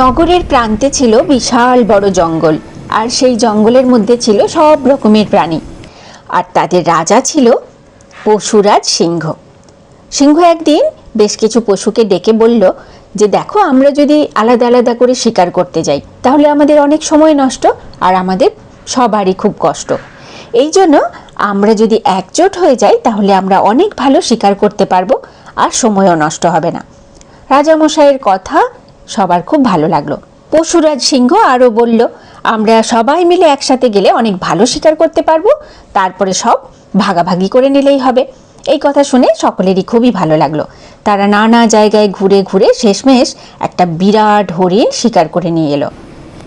নগরের প্রান্তে ছিল বিশাল বড় জঙ্গল, আর সেই জঙ্গলের মধ্যে ছিল সব রকমের প্রাণী। আর তাদের রাজা ছিল পশুরাজ সিংহ। সিংহ একদিন বেশ কিছু পশুকে ডেকে বলল যে, দেখো, আমরা যদি আলাদা আলাদা করে শিকার করতে যাই, তাহলে আমাদের অনেক সময় নষ্ট আর আমাদের সবারই খুব কষ্ট। এই জন্য আমরা যদি একজোট হয়ে যাই, তাহলে আমরা অনেক ভালো শিকার করতে পারব আর সময়ও নষ্ট হবে না। রাজামশাইয়ের কথা সবার খুব ভালো লাগল। পশুরাজ সিংহ আরও বলল, আমরা সবাই মিলে একসাথে গেলে অনেক ভালো শিকার করতে পারব। তারপরে সব ভাগাভাগি করে নিলেই হবে। এই কথা শুনে সকলেরই খুবই ভালো লাগল। তারা নানা জায়গায় ঘুরে ঘুরে শেষমেশ একটা বিরাট হরিণ শিকার করে নিয়ে এলো।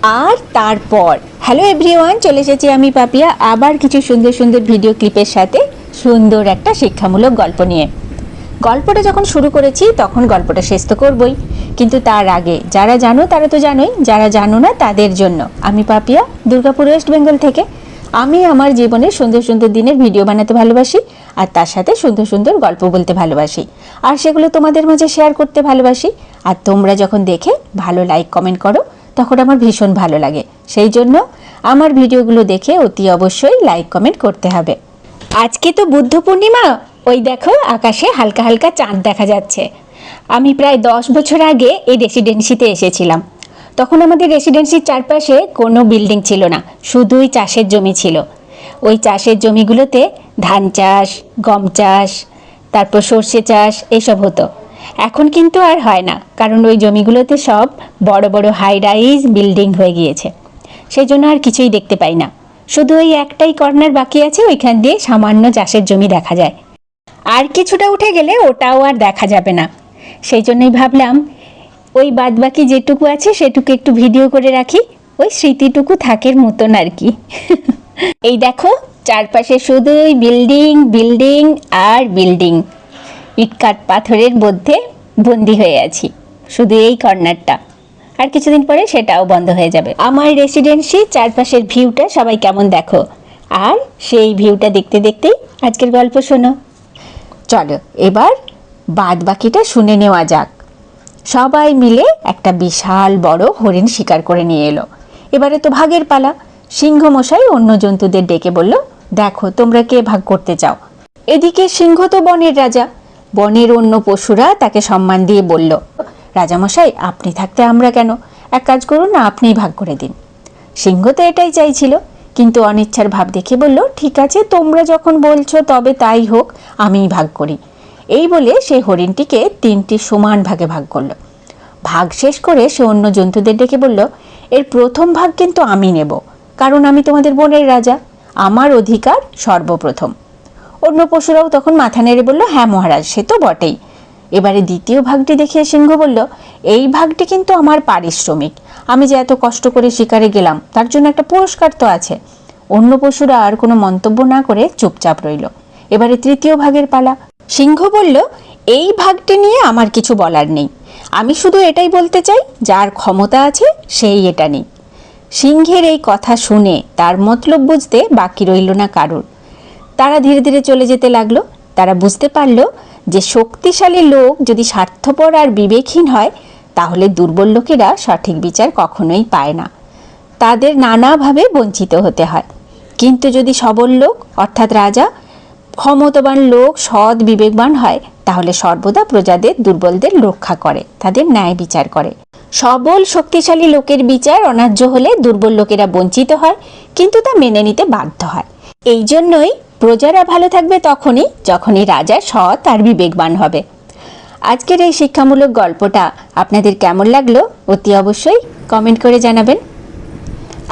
আর তারপর হ্যালো এভরিওয়ান চলে এসেছি আমি পাপিয়া। আবার কিছু সুন্দর সুন্দর ভিডিও ক্লিপের সাথে সুন্দর একটা শিক্ষামূলক গল্প নিয়ে। গল্পটা যখন শুরু করেছি, তখন গল্পটা শেষ তো করবই। কিন্তু তার আগে, যারা জানো তারা তো জানোই, যারা জানো না তাদের জন্য। আমি পাপিয়া, দুর্গাপুর ওয়েস্ট বেঙ্গল থেকে। আমি আমার জীবনের সুন্দর সুন্দর দিনের ভিডিও বানাতে ভালোবাসি আর তার সাথে সুন্দর সুন্দর গল্প বলতে ভালোবাসি। আর সেগুলো তোমাদের মাঝে শেয়ার করতে ভালোবাসি। আর তোমরা যখন দেখে ভালো লাইক কমেন্ট করো, তখন আমার ভীষণ ভালো লাগে। সেই জন্য আমার ভিডিওগুলো দেখে অতি অবশ্যই লাইক কমেন্ট করতে হবে। আজকে তো বুদ্ধ পূর্ণিমা। ওই দেখো, আকাশে হালকা হালকা চাঁদ দেখা যাচ্ছে। আমি প্রায় দশ বছর আগে এই রেসিডেন্সিতে এসেছিলাম। তখন আমাদের রেসিডেন্সির চারপাশে কোনো বিল্ডিং ছিল না, শুধুই চাষের জমি ছিল। ওই চাষের জমিগুলোতে ধান চাষ, গম চাষ, তারপর সর্ষে চাষ এসব হতো। এখন কিন্তু আর হয় না, কারণ ওই জমিগুলোতে সব বড় বড় হাই রাইজ বিল্ডিং হয়ে গিয়েছে। সেই জন্য আর কিছুই দেখতে পাই না। শুধু ওই একটাই কর্নার বাকি আছে, ওইখান দিয়ে সামান্য চাষের জমি দেখা যায়। আর কিছুটা উঠে গেলে ওটাও আর দেখা যাবে না। সেই জন্যই ভাবলাম, ওই বাদবাকি যেটুকু আছে সেটুকু একটু ভিডিও করে রাখি, ওই স্মৃতিটুকু থাকের মতন আর কি। এই দেখো, চারপাশে শুধুই বিল্ডিং বিল্ডিং আর বিল্ডিং। ইটকাট পাথরের মধ্যে বন্দি হয়ে আছি, শুধু এই কর্নারটা। আর কিছুদিন পরে সেটাও বন্ধ হয়ে যাবে। আমার রেসিডেন্সি চারপাশের ভিউটা সবাই কেমন দেখো? আর সেই ভিউটা দেখতে দেখতেই আজকের গল্প শোনো। চলো, এবার বাদ বাকিটা শুনে নেওয়া যাক। সবাই মিলে একটা বিশাল বড় হরিণ শিকার করে নিয়ে এলো। এবারে তো ভাগের পালা। সিংহ মশাই অন্য জন্তুদের ডেকে বলল, দেখো, তোমরা কে ভাগ করতে চাও? এদিকে সিংহ তো বনের রাজা। বনের অন্য পশুরা তাকে সম্মান দিয়ে বলল, রাজামশাই, আপনি থাকতে আমরা কেন? এক কাজ করুন না, আপনিই ভাগ করে দিন। সিংহ তো এটাই চাইছিল, কিন্তু অনিচ্ছার ভাব দেখে বলল, ঠিক আছে, তোমরা যখন বলছো তবে তাই হোক, আমিই ভাগ করি। এই বলে সেই হরিণটিকে তিনটি সমান ভাগে ভাগ করল। ভাগ শেষ করে সে অন্য জন্তুদের ডেকে বলল, এর প্রথম ভাগ কিন্তু আমি নেব, কারণ আমি তোমাদের বনের রাজা, আমার অধিকার সর্বপ্রথম। অন্য পশুরাও তখন মাথা নেড়ে বলল হ্যাঁ মহারাজ, সে তো বটেই। এবারে দ্বিতীয় ভাগটি দেখিয়ে সিংহ বলল, এই ভাগটি কিন্তু আমার পারিশ্রমিক। আমি যে এত কষ্ট করে শিকারে গেলাম, তার জন্য একটা পুরস্কার তো আছে। অন্য পশুরা আর কোনো মন্তব্য না করে চুপচাপ রইল। এবারে তৃতীয় ভাগের পালা। সিংহ বলল, এই ভাগটি নিয়ে আমার কিছু বলার নেই। আমি শুধু এটাই বলতে চাই, যার ক্ষমতা আছে সেই এটা নেই সিংহের এই কথা শুনে তার মতলব বুঝতে বাকি রইল না কারোর। তারা ধীরে ধীরে চলে যেতে লাগল। তারা বুঝতে পারল যে শক্তিশালী লোক যদি স্বার্থপর আর বিবেকহীন হয়, তাহলে দুর্বল লোকেরা সঠিক বিচার কখনোই পায় না। তাদের নানাভাবে বঞ্চিত হতে হয়। কিন্তু যদি সবল লোক, অর্থাৎ রাজা ক্ষমতাবান লোক, সৎ, বিবেকবান হয়, তাহলে সর্বদা প্রজাদের দুর্বলদের রক্ষা করে, তাদের ন্যায় বিচার করে। সবল, শক্তিশালী লোকের বিচার অন্যায্য হলে দুর্বল লোকেরা বঞ্চিত হয়, কিন্তু তা মেনে নিতে বাধ্য হয়। এই জন্যই প্রজারা ভালো থাকবে তখনই, যখনই রাজা সৎ আর বিবেকবান হবে। আজকের এই শিক্ষামূলক গল্পটা আপনাদের কেমন লাগল, অতি অবশ্যই কমেন্ট করে জানাবেন।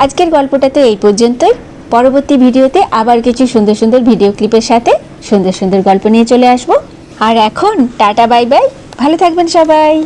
আজকের গল্পটা তো এই পর্যন্তই। পরবর্তী ভিডিওতে আবার কিছু সুন্দর সুন্দর ভিডিও ক্লিপের সাথে সুন্দর সুন্দর গল্প নিয়ে চলে আসব। আর এখন, টাটা, বাই বাই। ভালো থাকবেন সবাই।